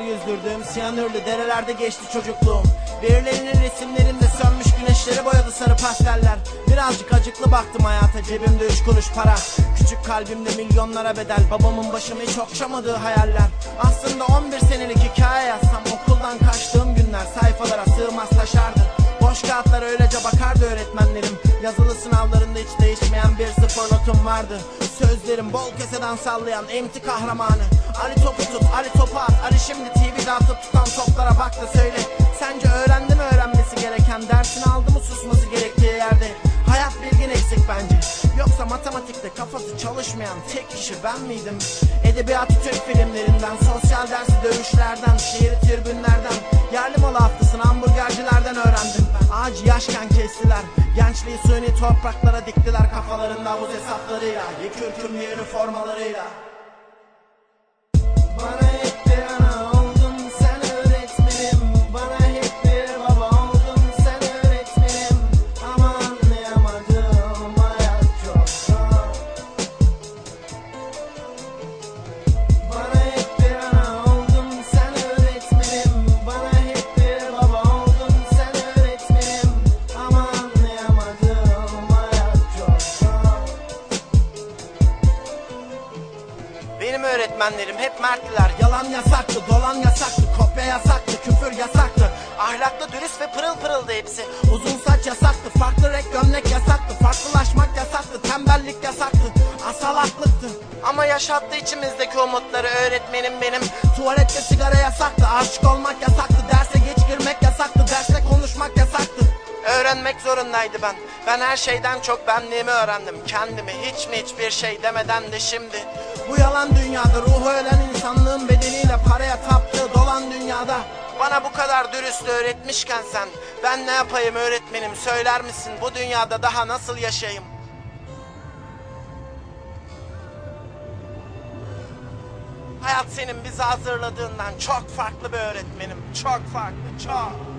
yüzdürdüğüm siyanürlü derelerde geçti çocukluğum. Birilerinin resimlerinde sönmüş güneşleri boyadı sarı pasteller. Birazcık acıklı baktım hayata cebimde üç kuruş para. Küçük kalbimde milyonlara bedel babamın başımı hiç okşamadığı hayaller. Aslında 11 senelik hikaye yazsam okuldan kaçtığım günler sayfalara sığmaz taşardı. Boş kağıtlara öylece bakardı öğretmenlerim. Yazılı sınavlarında hiç değişmeyen bir sıfır notum vardı Sözlerim bol keseden sallayan emti kahramanı. Ali topu tut, Ali topu at Ali şimdi TV'de atıp tutan toplara bak da söyle. Sence öğrendi mi öğrenmesi gereken? Dersini aldı mı susması gerektiği yerde? Hayat bilgin eksik bence. Yoksa matematikte kafası çalışmayan tek kişi ben miydim? Edebiyatı Türk filmlerinden Sosyal dersi dövüşlerden Şiiri tribünlerden Yerli malı haftasını hamburgercilerden öğrendim Ağacı yaşken kestiler. Gençliği suni topraklara diktiler Kafalarında havuz hesaplarıyla Yıkır yeni öğretmenlerim hep merttiler Yalan yasaktı, dolan yasaktı, kopya yasaktı, küfür yasaktı. Ahlaklı, dürüst ve pırıl pırıldı hepsi. Uzun saç yasaktı, farklı renk gömlek yasaktı. Farklılaşmak yasaktı, tembellik yasaktı. Asalaklıktı Ama yaşattı içimizdeki umutları. Öğretmenim benim Tuvalette sigara yasaktı, aşık olmak yasaktı Derse geç girmek yasaktı, derste konuşmak yasaktı. Öğrenmek zorundaydı ben. Ben her şeyden çok benliğimi öğrendim. Kendimi hiç mi hiçbir şey demeden de şimdi. Bu yalan dünyada ruhu ölen insanlığın bedeniyle paraya taptığı dolan dünyada. Bana bu kadar dürüst öğretmişken sen ben ne yapayım öğretmenim söyler misin bu dünyada daha nasıl yaşayayım? Hayat senin bizi hazırladığından çok farklı bir öğretmenim. Çok farklı, çok.